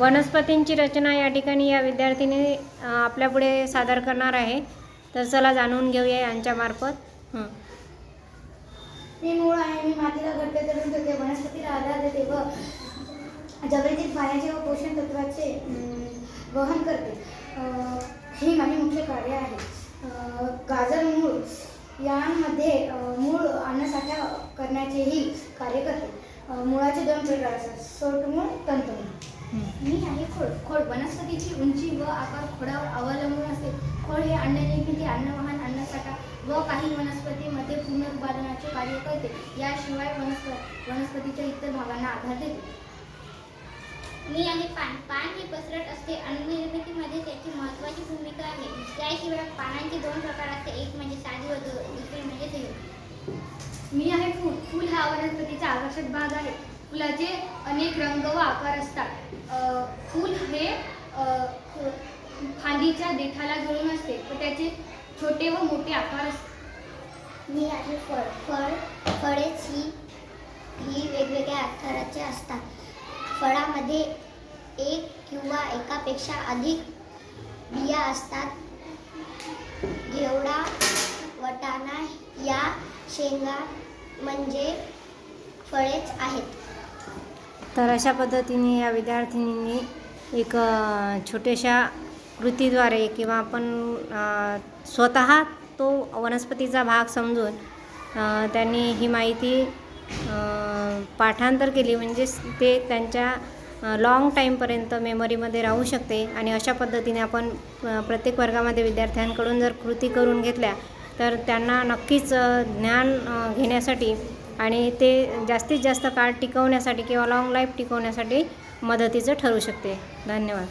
वनस्पतींची रचना या ठिकाणी या विद्यार्थीने आपल्यापुढे सादर करणार आहे. तर चला जाणून घेऊया यांच्यामार्फत हं. मी मूळ आहे मी मातीला घट्ट धरून ठेवते वनस्पतीला आधार देते व जमिनीतील पाण्याचे व पोषण तत्वाचे वहन करते. हे माझे मुख्य कार्य आहे. गाजर मूळ यांमध्ये मूळ अन्नसाठा करण्याचेही कार्य करते. मुळाचे दोन प्रकार असतात सोटमूळ मूळ मी खोड खोड वनस्पतीची उंची व आकार खोडावर अवलंबून असते. खोड हे अन्न निर्मिती अन्नवाहन अन्नसाठा व काही वनस्पतीमध्ये पुनरुत्पादनाचे कार्य करते. याशिवाय वनस्प वनस्पतीच्या इतर भागांना आधार देते. मी आहे पान. पान हे पसरट असते. अन्न निर्मितीमध्ये त्याची महत्त्वाची भूमिका आहे. त्याशिवाय पानांचे दोन प्रकार असते. एक म्हणजे साधी व दुसरे म्हणजे संयुक्त मी आहे फूल. फूल हा वनस्पतीचा आकर्षक भाग आहे. फुलाचे अनेक रंग व आकार असतात. फूल हे फांदीच्या देठाला जुळून असते. व त्याचे छोटे व मोठे आकार असतात. मी आहे फळ. फळ फळेच ही ही वेगवेगळ्या आकाराचे असतात. फळामध्ये एक किंवा एकापेक्षा अधिक बिया असतात. घेवडा वटाणा या शेंगा म्हणजे फळेच आहेत. तर अशा पद्धतीने या विद्यार्थिनींनी एक छोट्याशा कृतीद्वारे किंवा आपण स्वत स्वतः तो वनस्पतीचा भाग समजून त्यांनी ही माहिती पाठांतर केली म्हणजेच ते त्यांच्या लाँग टाईमपर्यंत मेमरीमध्ये राहू शकते आणि अशा पद्धतीने आपण प्रत्येक वर्गामध्ये विद्यार्थ्यांकडून जर कृती करून घेतल्या तर त्यांना नक्कीच ज्ञान घेण्यासाठी आणि ते जास्तीत जास्त काळ टिकवण्यासाठी किंवा लाँग लाईफ टिकवण्यासाठी मदतीचं ठरू शकते. धन्यवाद.